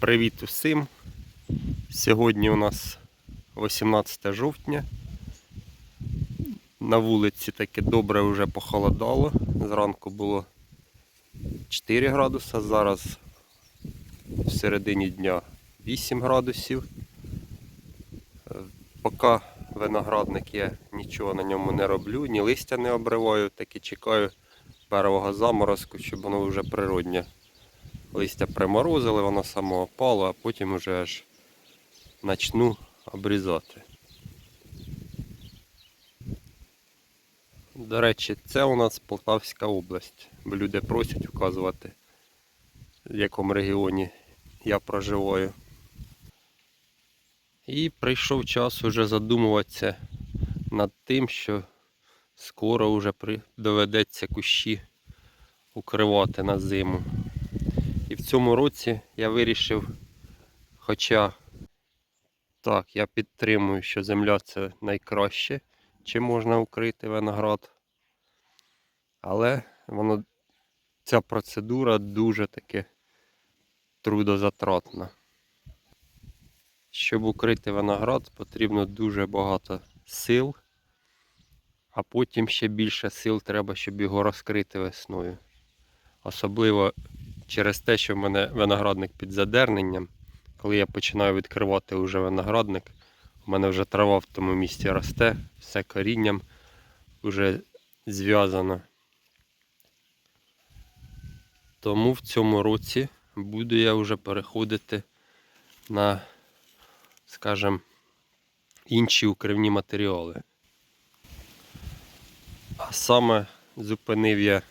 Привіт усім! Сьогодні у нас 18 жовтня. На вулиці таке добре вже похолодало. Зранку було 4 градуса, зараз в середині дня 8 градусів. Е, Поки виноградник я нічого на ньому не роблю, ні листя не обриваю, так і чекаю першого заморозку, щоб воно вже природнє листя приморозили, воно само опало, а потім вже аж почну обрізати. До речі, це у нас Полтавська область, люди просять вказувати, в якому регіоні я проживаю. І прийшов час уже задумуватися над тим, що скоро вже доведеться кущі укривати на зиму. Цьому році я вирішив, хоча так, я підтримую, що земля це найкраще, чим можна укрити виноград. Але воно, ця процедура дуже таки трудозатратна. Щоб укрити виноград, потрібно дуже багато сил, а потім ще більше сил треба, щоб його розкрити весною. Особливо через те, що в мене виноградник під задерненням. Коли я починаю відкривати вже виноградник, у мене вже трава в тому місці росте, все корінням вже зв'язано. Тому в цьому році буду я вже переходити на, скажімо, інші укривні матеріали. А саме зупинив я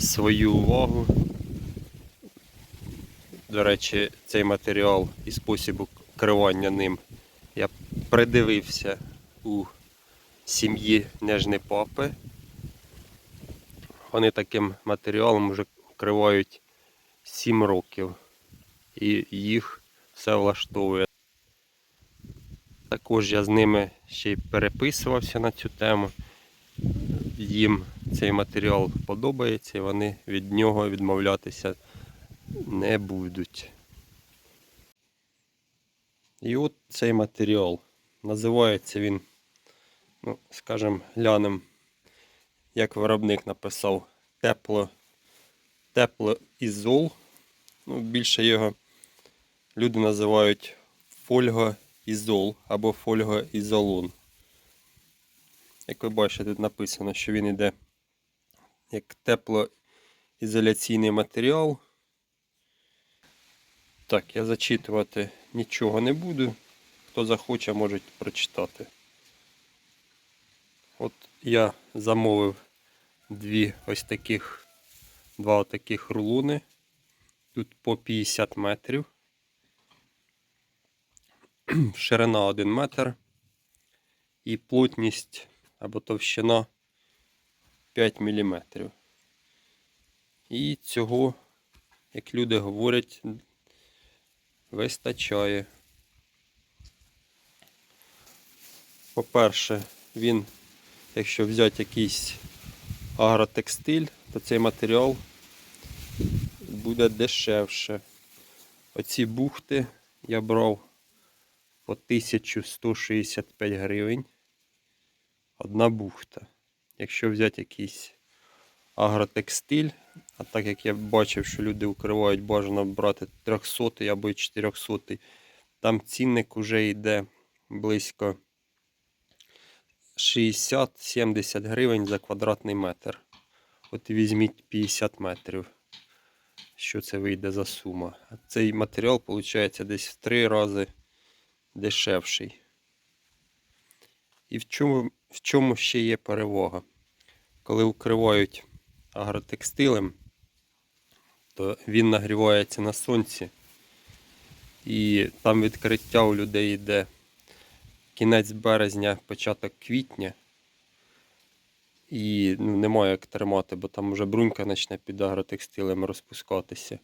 свою увагу. До речі, цей матеріал і спосіб укривання ним я придивився у сім'ї Нежни Папи. Вони таким матеріалом вже укривають 7 років і їх все влаштовує. Також я з ними ще й переписувався на цю тему їм цей матеріал подобається і вони від нього відмовлятися не будуть. І от цей матеріал. Називається він, ну, скажімо, глянем, як виробник написав, тепло, теплоізол. Ну, більше його люди називають фольгоізол або фольгоізолон. Як ви бачите, тут написано, що він йде як теплоізоляційний матеріал. Так, я зачитувати нічого не буду. Хто захоче, може прочитати. От я замовив дві ось таких, два таких рулони. Тут по 50 метрів. Ширина 1 метр. І плотність або товщина 5 мм. І цього, як люди говорять, вистачає. По-перше, він, якщо взяти якийсь агротекстиль, то цей матеріал буде дешевше. Оці бухти я брав по 1165 гривень одна бухта. Якщо взяти якийсь агротекстиль, а так як я бачив, що люди укривають, бажано брати 300 або 400, там цінник вже йде близько 60-70 гривень за квадратний метр. От візьміть 50 метрів. Що це вийде за сума? А цей матеріал, виходить, десь в 3 рази дешевший. І в чому в чому ще є перевага? Коли укривають агротекстилем, то він нагрівається на сонці. І там відкриття у людей йде кінець березня, початок квітня. І ну, немає як тримати, бо там вже брунька почне під агротекстилем розпускатися.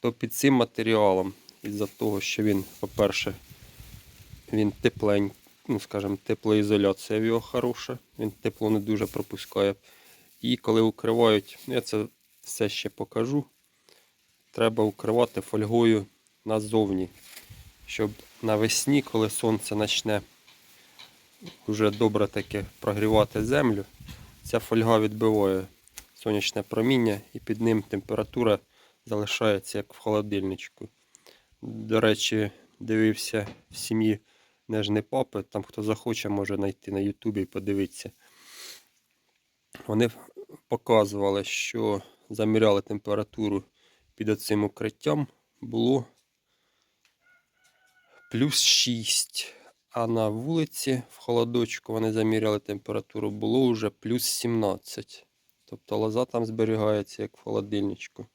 То під цим матеріалом, із-за того, що він, по-перше, він тепленький ну, скажімо, теплоізоляція в його хороша, він тепло не дуже пропускає. І коли укривають, я це все ще покажу. треба укривати фольгою назовні, щоб навесні, коли сонце почне вже добре таки прогрівати землю, ця фольга відбиває сонячне проміння і під ним температура залишається як в холодильничку. До речі, дивився в сім'ї Нежний папи, там хто захоче, може знайти на Ютубі і подивитися. Вони показували, що заміряли температуру під оцим укриттям було плюс 6. А на вулиці в холодочку вони заміряли температуру, було вже плюс 17. Тобто лоза там зберігається як в холодильничку.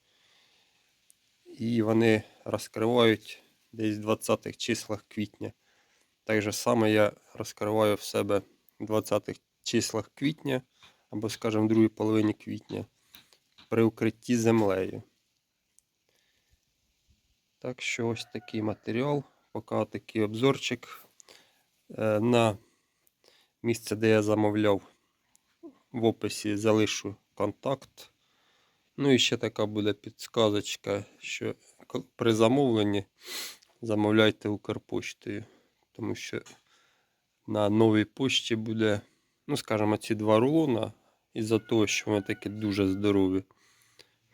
І вони розкривають десь в 20-х числах квітня. Так же само я розкриваю в себе в 20-х числах квітня, або, скажімо, в другій половині квітня при укритті землею. Так що ось такий матеріал. Поки такий обзорчик. Е, На місце, де я замовляв, в описі залишу контакт. Ну і ще така буде підсказочка, що при замовленні замовляйте Укрпоштою. Тому що на новій пошті буде, ну скажімо, ці два рулона, із-за того, що вони такі дуже здорові.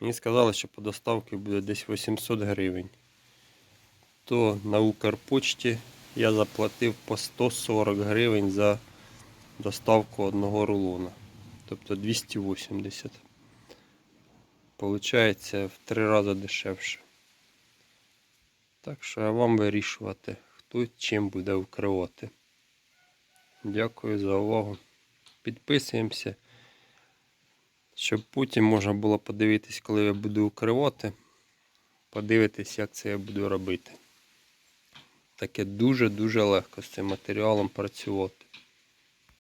Мені сказали, що по доставці буде десь 800 гривень. То на Укрпочті я заплатив по 140 гривень за доставку одного рулона. Тобто 280. Получається в три рази дешевше. Так що а вам вирішувати, хто чим буде вкривати. Дякую за увагу. Підписуємося, щоб потім можна було подивитись, коли я буду укривати. Подивитись, як це я буду робити. Таке дуже-дуже легко з цим матеріалом працювати.